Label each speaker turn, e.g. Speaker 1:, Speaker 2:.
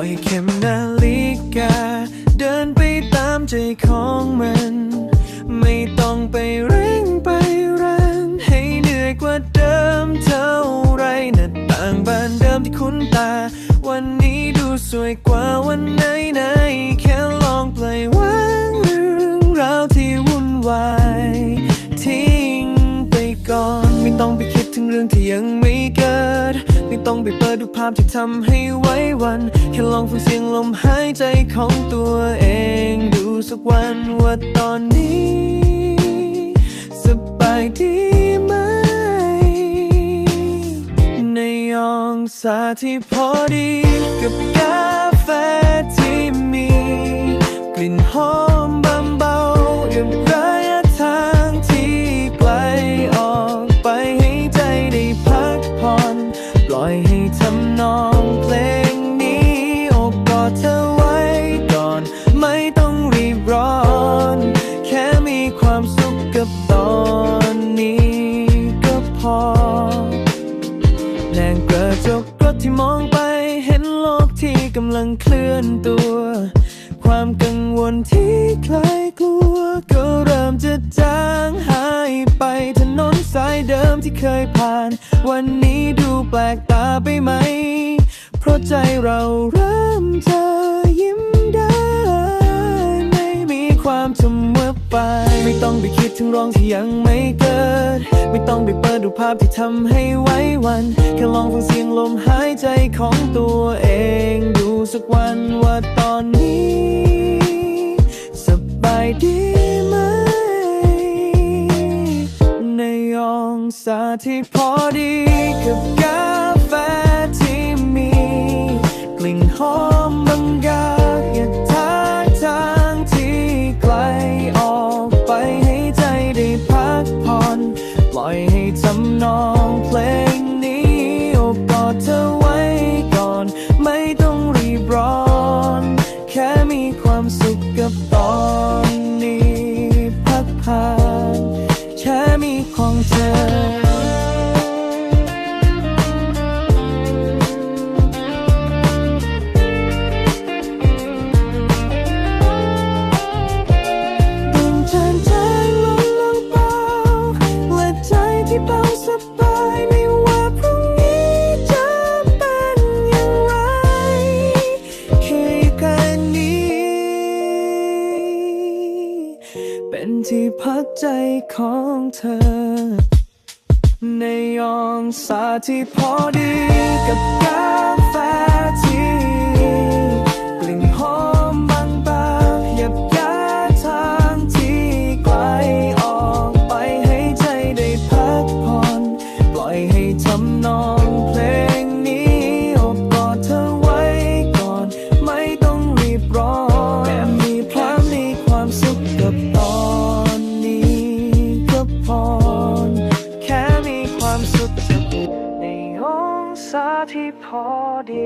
Speaker 1: อยเข็มนาฬิกา เดินไปตามใจของมัน ไม่ต้องไปเร่งไปแรงให้เหนื่อยกว่าเดิมเท่าไรหน้าต่างบานเดิมที่คุ้นตา วันนี้ดูสวยกว่าวันไหนไหนแค่ลองปล่อยวางเรื่องราวที่วุ่นวายทิ้งไปก่อน ไม่ต้องไปคิดถึงเรื่องที่ยังไม่เกิด ไม่ต้องไปเปิดดูภาพที่ทำให้ไว้วัน แค่ลองฟังเสียงลมหายใจของตัวเอง ดูสักวันว่าตอนนี้ สบายดีไหม ในยองสาที่พอดีกับกาแฟ ที่มองไปเห็นโลกที่กำลังเคลื่อนตัว ความกังวลที่คลายกลัว ก็เริ่มจะจางหายไปถนนสายเดิมที่เคยผ่าน วันนี้ดูแปลกตาไปไหม เพราะใจเราเริ่มจะ ไป ไม่ต้องไปคิดถึงร้องที่ยังไม่เกิด ไม่ต้องไปเปิดดูภาพที่ทำให้ไว้วัน แค่ลองฟังเสียงลมหายใจของตัวเอง ดูสักวันว่าตอนนี้สบายดีไหม ในองศาที่พอดีกับกา ความสุขกับตอนนี้พักผ่านแค่มีของเธอ ที่พักใจของเธอ ในยองสาที่พอดีกับการ hardy.